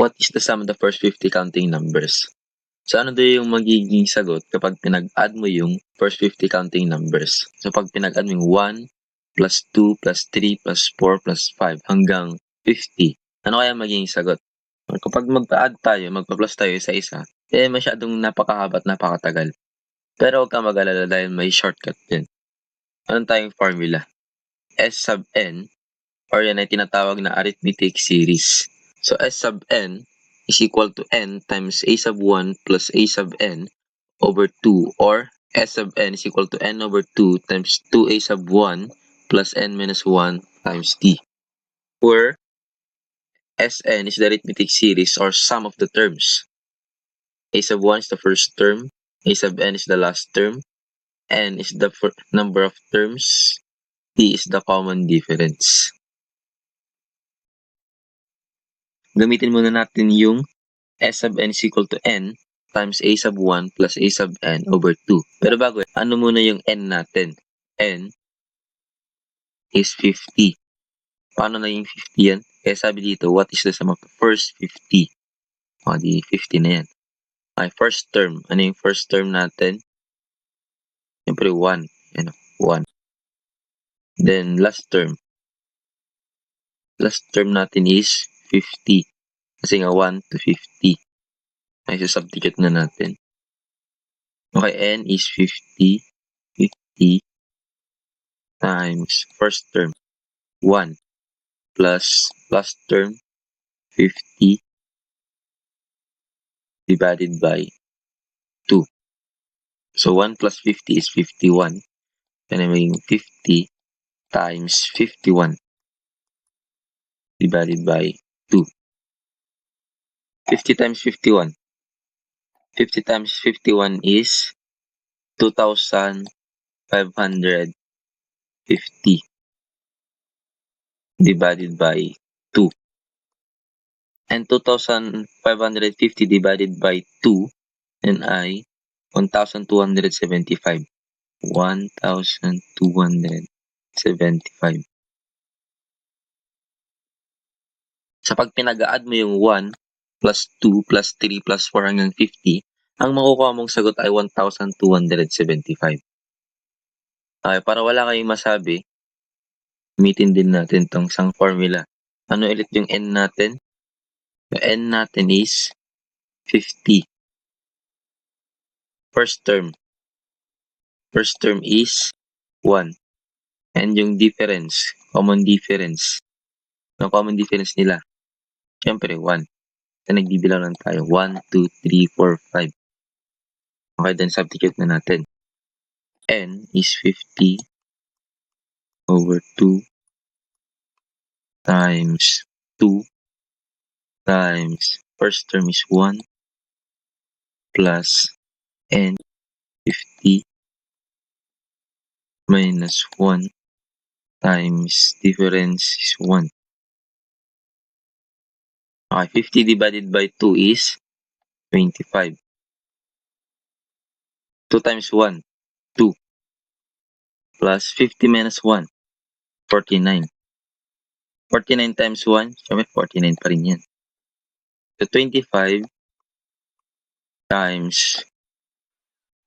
What is the sum of the first 50 counting numbers? So ano daw yung magiging sagot kapag pinag-add mo yung first 50 counting numbers? So pag pinag-add mo yung 1 plus 2 plus 3 plus 4 plus 5 hanggang 50, ano kaya magiging sagot? Kapag mag-add tayo, magpa-plus tayo isa-isa, eh masyadong napakahaba at napakatagal. Pero huwag kang mag-alala dahil may shortcut din. Anong tayong formula? S sub n or yan ay tinatawag na arithmetic series. So S sub n is equal to n times a sub 1 plus a sub n over 2 or S sub n is equal to n over 2 times 2a sub 1 plus n minus 1 times t. Where Sn is the arithmetic series or sum of the terms. a sub 1 is the first term, a sub n is the last term, n is the number of terms, t is the common difference. Gamitin muna natin yung S sub n is equal to n times a sub 1 plus a sub n over 2. Pero bago, ano muna yung n natin? n is 50. Paano na yung 50 yan? Kaya sabi dito, what is the sum of the first 50? O, di 50 na yan. Okay, first term. Ano yung first term natin? Siyempre, 1. Ano, 1. Then, last term. Last term natin is 50. Kasi nga 1 to 50. Ay, substitute na natin. Okay, n is 50. 50 times first term 1 plus last term 50 divided by 2. So 1 plus 50 is 51. Kaya maging 50 times 51 divided by 2. 50 times 51. 50 times 51 is 2,550 divided by 2. And 2,550 divided by 2 and I 1,275. 1,275. Sa pag pinag-add mo yung 1 plus 2 plus 3 plus 4 hanggang 50, ang makukuha mong sagot ay 1,275. Okay, para wala kayong masabi, gamitin din natin tong isang formula. Ano ulit yung n natin? The n natin is 50. First term. First term is 1. And yung difference, common difference. Yung common difference nila, Siyempre, 1. So, nagbibilang lang tayo. 1, 2, 3, 4, 5. Okay, then substitute na natin. n is 50 over 2 times 2 times first term is 1 plus n 50 minus 1 times difference is 1. Okay, 50 divided by 2 is 25. 2 times 1, 2. Plus 50 minus 1, 49. 49 times 1, syempre 49 pa rin yan. So 25 times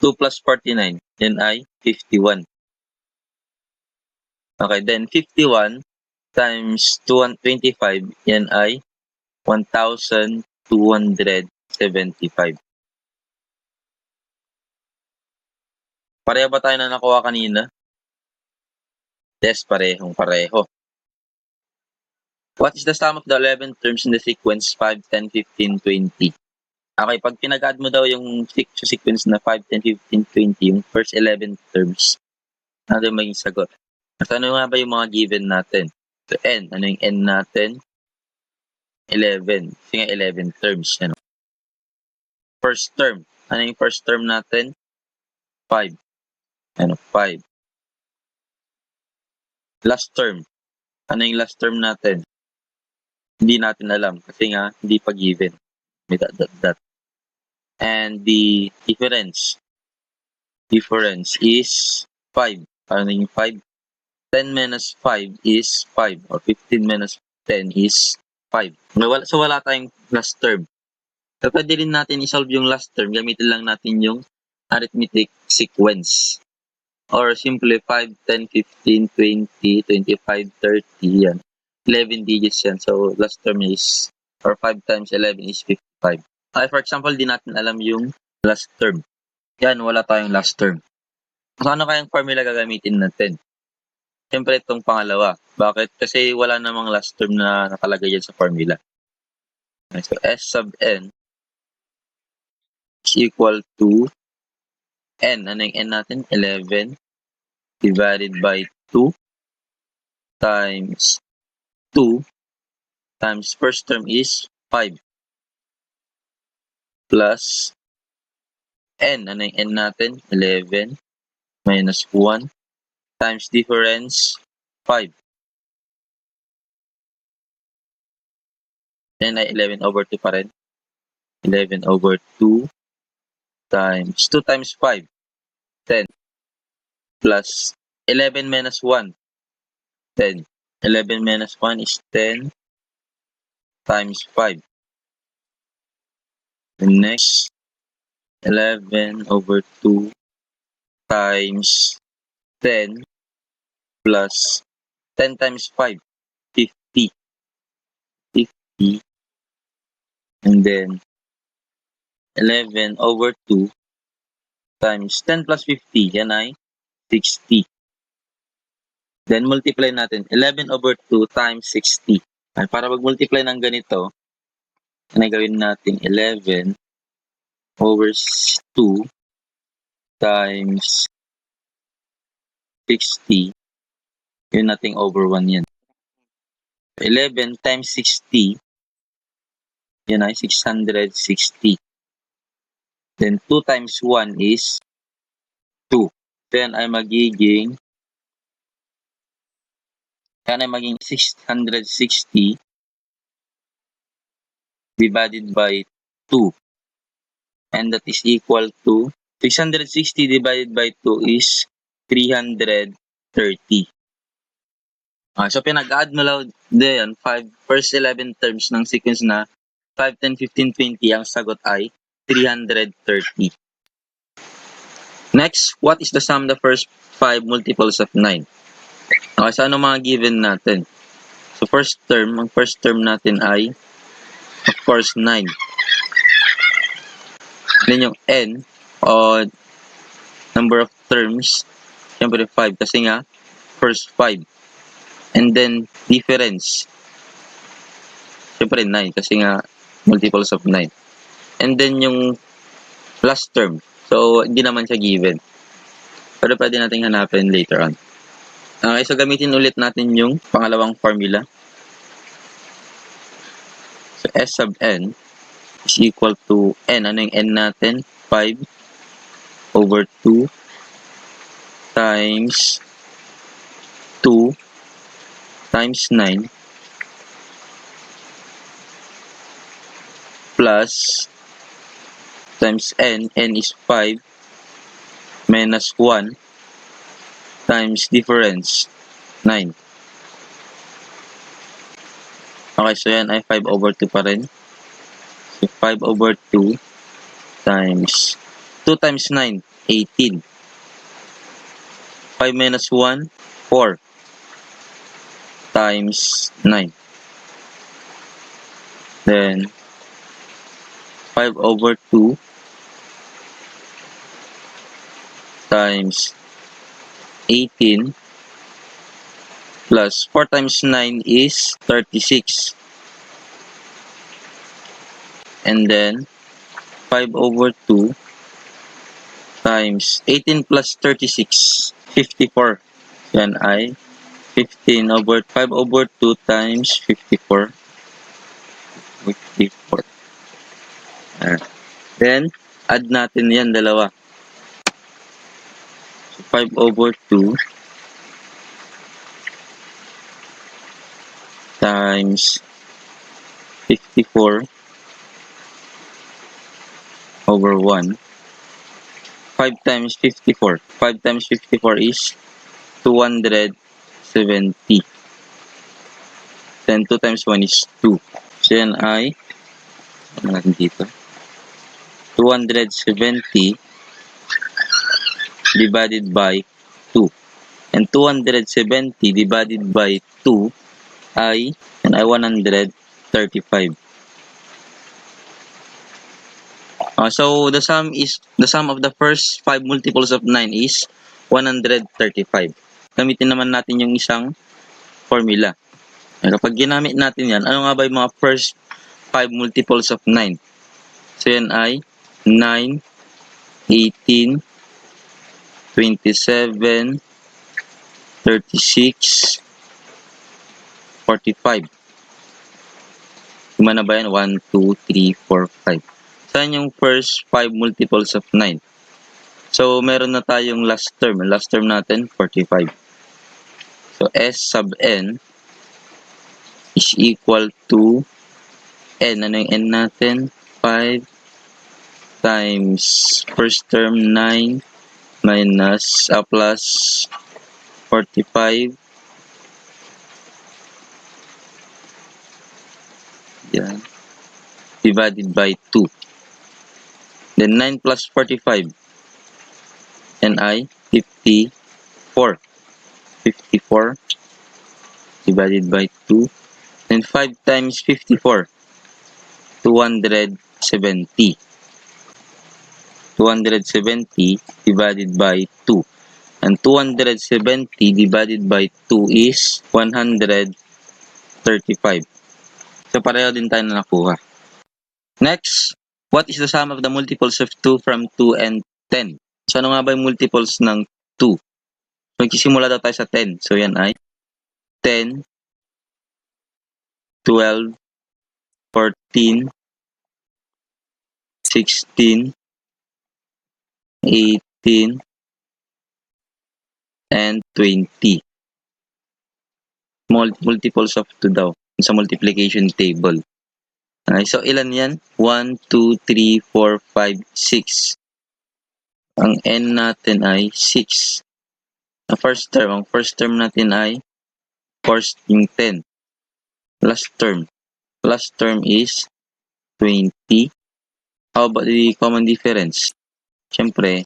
2 plus 49, yan ay 51. Okay, then 51 times 225, yan ay 1,275. Pareho ba tayo na nakuha kanina? Yes, parehong pareho. What is the sum of the 11 terms in the sequence 5, 10, 15, 20? Okay, pag pinag-add mo daw yung sequence na 5, 10, 15, 20, yung first 11 terms, ano daw maging sagot? At ano nga ba yung mga given natin? So, n. Ano yung n natin? 11. Kasi nga 11 terms. Ano? First term. Ano yung first term natin? 5. Ano? 5. Last term. Ano yung last term natin? Hindi natin alam kasi nga hindi pa given. May dot, dot, dot. And the difference. Difference is 5. Ano yung 5? 10 minus 5 is 5 or 15 minus 10 is 5. Wala, so wala tayong last term. So pwede rin natin isolve yung last term, gamitin lang natin yung arithmetic sequence. Or simply 5, 10, 15, 20, 25, 30, yan. 11 digits yan. So last term is, or 5 times 11 is 55. Ay, for example, di natin alam yung last term. Yan, wala tayong last term. So ano kayang formula gagamitin natin? Siyempre itong pangalawa. Bakit? Kasi wala namang last term na nakalagay yan sa formula. So S sub n is equal to n. Ano yung n natin? 11 divided by 2 times 2 times first term is 5 plus n. Ano yung n natin? 11 minus 1 times difference 5. Then ay 11 over 2 pa rin. 11 over 2 times 2 times 5. 10. Plus 11 minus 1. 10. 11 minus 1 is 10 times 5. And next, 11 over 2 times 10 plus 10 times 5, 50. 50. And then 11 over 2 times 10 plus 50, yan ay 60. Then multiply natin 11 over 2 times 60. Ay, para mag-multiply ng ganito, ano gawin natin 11 over 2 times 60 yun nating over 1 yan. 11 times 60, yan ay 660. Then 2 times 1 is 2. Then ay magiging yan ay maging 660 divided by 2. And that is equal to 660 divided by 2 is 330. Ah, so pinag-add mo lang din 5 first 11 terms ng sequence na 5, 10, 15, 20 ang sagot ay 330. Next, what is the sum of the first 5 multiples of 9? Okay, so ano mga given natin? So first term, ang first term natin ay of course 9. Then yung n o number of terms, syempre 5 kasi nga first 5. And then, difference. Siyempre, 9 kasi nga multiples of 9. And then, yung last term. So, hindi naman siya given. Pero pwede natin hanapin later on. Okay, so gamitin ulit natin yung pangalawang formula. So, S sub n is equal to n. Ano yung n natin? 5 over 2 times 2 times 9 plus times n, n is 5 minus 1 times difference 9. Okay, so yan ay 5 over 2 pa rin. So 5 over 2 times 2 times 9, 18. 5 minus 1, 4 times 9. Then, 5 over 2 times 18 plus 4 times 9 is 36. And then, 5 over 2 times 18 plus 36, 54. Yan ay 15 over 5 over 2 times 54. 54. Uh, then, add natin yan dalawa. So, 5 over 2 times 54 over 1. 5 times 54. 5 times 54 is 200 70. Then 2 times 1 is 2. So yan ay, ano natin dito? 270 divided by 2. And 270 divided by 2 ay, yan ay 135. Uh, so the sum is the sum of the first five multiples of 9 is 135. Gamitin naman natin yung isang formula. Kapag ginamit natin yan, ano nga ba yung mga first five multiples of 9? So yan ay 9, 18, 27, 36, 45. Lima na ba yan? 1, 2, 3, 4, 5. Saan yung first 5 multiples of 9? So, meron na tayong last term. Last term natin, 45. So, S sub n is equal to n. Ano yung n natin? 5 times first term 9 minus uh, plus 45 yan divided by 2 then 9 plus 45 and I 54 54 divided by 2 then 5 times 54 270 270 divided by 2 and 270 divided by 2 is 135 so pareho din tayo na nakuha. Next what is the sum of the multiples of 2 from 2 and 10 so ano nga ba yung multiples ng 2 so magsisimula daw tayo sa 10 so yan ay 10 12 14 16 18 and 20 Mul- multiples of 2 daw sa multiplication table Okay, so ilan yan? 1, 2, 3, 4, 5, 6. Ang n natin ay 6. Ang first term, ang first term natin ay first yung 10. Last term. Last term is 20. How about the common difference? Siyempre,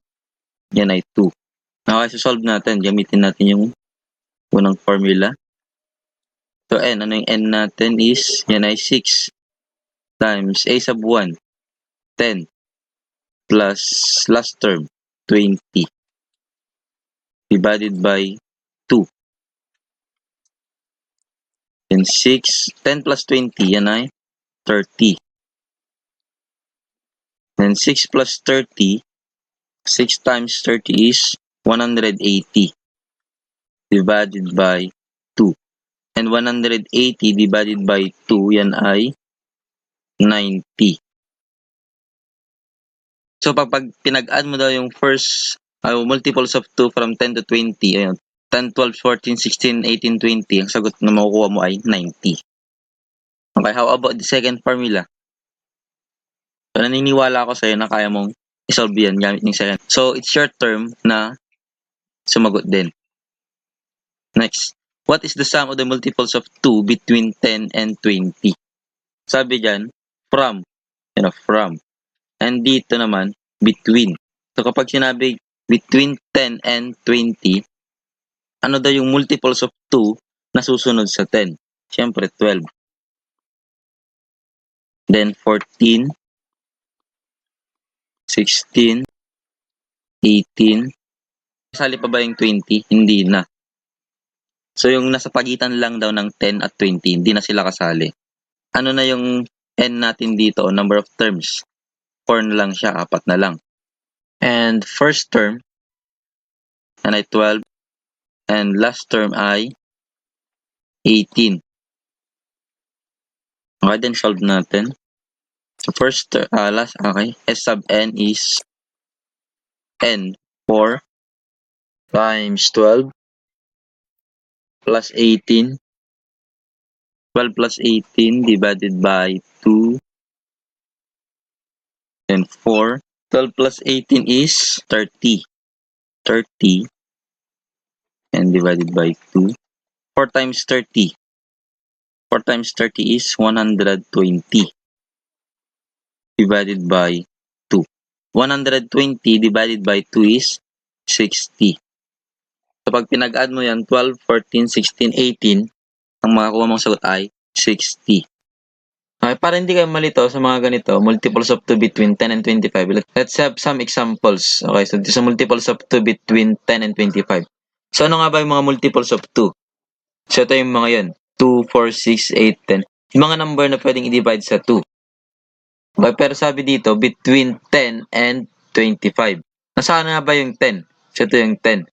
yan ay 2. Now, so solve natin. Gamitin natin yung unang formula. So, n. Ano yung n natin is, yan ay 6 times a sub 1, 10, plus last term, 20, divided by 2. Then 6, 10 plus 20, yan ay 30. Then 6 plus 30, 6 times 30 is 180 divided by 2. And 180 divided by 2, yan ay 90. So, pag, pag pinag-add mo daw yung first uh, multiples of 2 from 10 to 20, ayun, 10, 12, 14, 16, 18, 20, ang sagot na makukuha mo ay 90. Okay, how about the second formula? So, naniniwala ako sa'yo na kaya mong isolve yan gamit yung second. So, it's your term na sumagot din. Next, what is the sum of the multiples of 2 between 10 and 20? Sabi dyan, from. You know, from. And dito naman, between. So, kapag sinabi between 10 and 20, ano daw yung multiples of 2 na susunod sa 10? Siyempre, 12. Then, 14, 16, 18. Kasali pa ba yung 20? Hindi na. So, yung nasa pagitan lang daw ng 10 at 20, hindi na sila kasali. Ano na yung n natin dito, number of terms? 4 na lang siya, apat na lang. And first term, and ay 12. And last term ay 18. Okay, then solve natin. So first, uh, last, okay. S sub n is n 4 times 12 plus 18 12 plus 18 divided by 2 and 4 12 plus 18 is 30 30 and divided by 2 4 times 30 4 times 30 is 120 divided by 2. 120 divided by 2 is 60. So pag pinag-add mo yan, 12, 14, 16, 18, ang makakuha mong sagot ay 60. Okay, para hindi kayo malito sa mga ganito, multiples of 2 between 10 and 25, let- let's have some examples. Okay, so this is multiples of 2 between 10 and 25. So ano nga ba yung mga multiples of 2? So ito yung mga yan. 2, 4, 6, 8, 10. Yung mga number na pwedeng i-divide sa 2. Okay, pero sabi dito, between 10 and 25. Nasaan nga ba yung 10? So ito yung 10.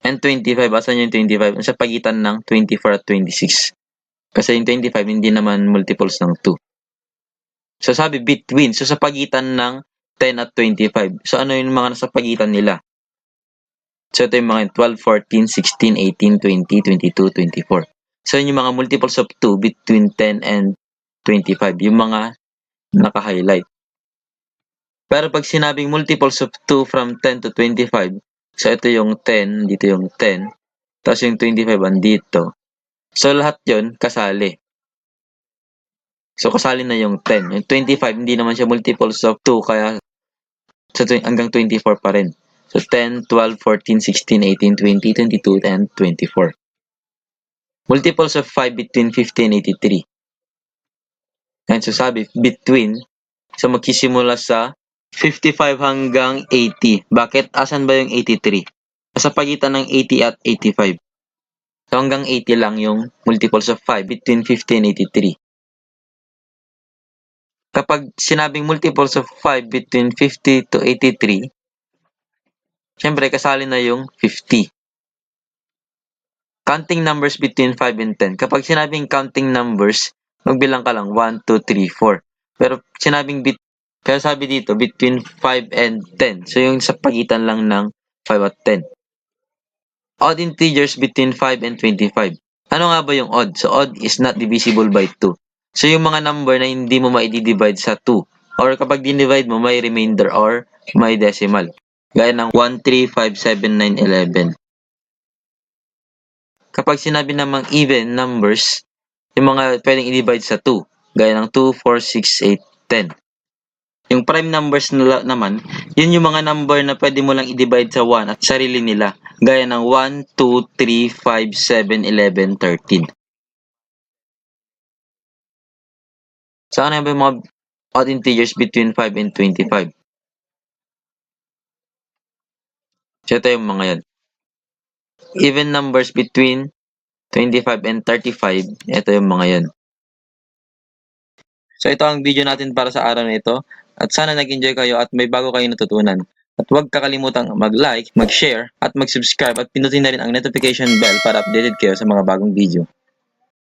And 25, asan yung 25? Sa pagitan ng 24 at 26. Kasi yung 25, hindi naman multiples ng 2. So sabi between, so sa pagitan ng 10 at 25. So ano yung mga nasa pagitan nila? So ito yung mga 12, 14, 16, 18, 20, 22, 24. So yun yung mga multiples of 2 between 10 and 25. Yung mga naka-highlight. Pero pag sinabing multiples of 2 from 10 to 25, so ito yung 10, dito yung 10, tapos yung 25 andito. So lahat yon kasali. So kasali na yung 10. Yung 25, hindi naman siya multiples of 2, kaya sa hanggang 24 pa rin. So 10, 12, 14, 16, 18, 20, 22, and 24. Multiples of 5 between 50 and 83. And so sabi, between, so magkisimula sa 55 hanggang 80. Bakit? Asan ba yung 83? Sa pagitan ng 80 at 85. So hanggang 80 lang yung multiples of 5 between 50 and 83. Kapag sinabing multiples of 5 between 50 to 83, syempre kasali na yung 50. Counting numbers between 5 and 10. Kapag sinabing counting numbers, magbilang ka lang 1, 2, 3, 4. Pero sinabing bit kaya sabi dito between 5 and 10. So yung sa pagitan lang ng 5 at 10. Odd integers between 5 and 25. Ano nga ba yung odd? So odd is not divisible by 2. So yung mga number na hindi mo ma-divide sa 2 or kapag dinivide mo may remainder or may decimal. Gaya ng 1, 3, 5, 7, 9, 11. Kapag sinabi namang even numbers, yung mga pwedeng i-divide sa 2. Gaya ng 2, 4, 6, 8, 10. Yung prime numbers nila naman, yun yung mga number na pwede mo lang i-divide sa 1 at sarili nila. Gaya ng 1, 2, 3, 5, 7, 11, 13. So, ano ba yung mga odd integers between 5 and 25? So, ito yung mga yan. Even numbers between 25 and 35, ito yung mga yan. So, ito ang video natin para sa araw na ito. At sana nag-enjoy kayo at may bago kayong natutunan. At huwag kakalimutang mag-like, mag-share, at mag-subscribe at pinutin na rin ang notification bell para updated kayo sa mga bagong video.